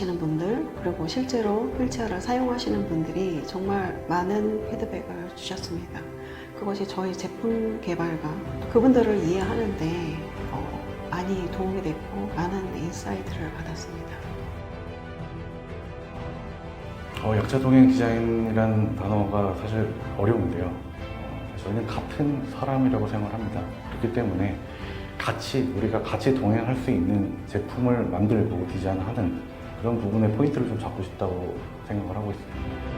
하시는 분들 그리고 실제로 휠체어를 사용하시는 분들이 정말 많은 피드백을 주셨습니다. 그것이 저희 제품 개발과 그분들을 이해하는데 어, 많이 도움이 됐고 많은 인사이트를 받았습니다. 어, 약자 동행 디자인이라는 단어가 사실 어려운데요. 어, 저희는 같은 사람이라고 생각을 합니다. 그렇기 때문에 같이 우리가 같이 동행할 수 있는 제품을 만들고 디자인하는 그런 부분에 포인트를 좀 잡고 싶다고 생각을 하고 있습니다.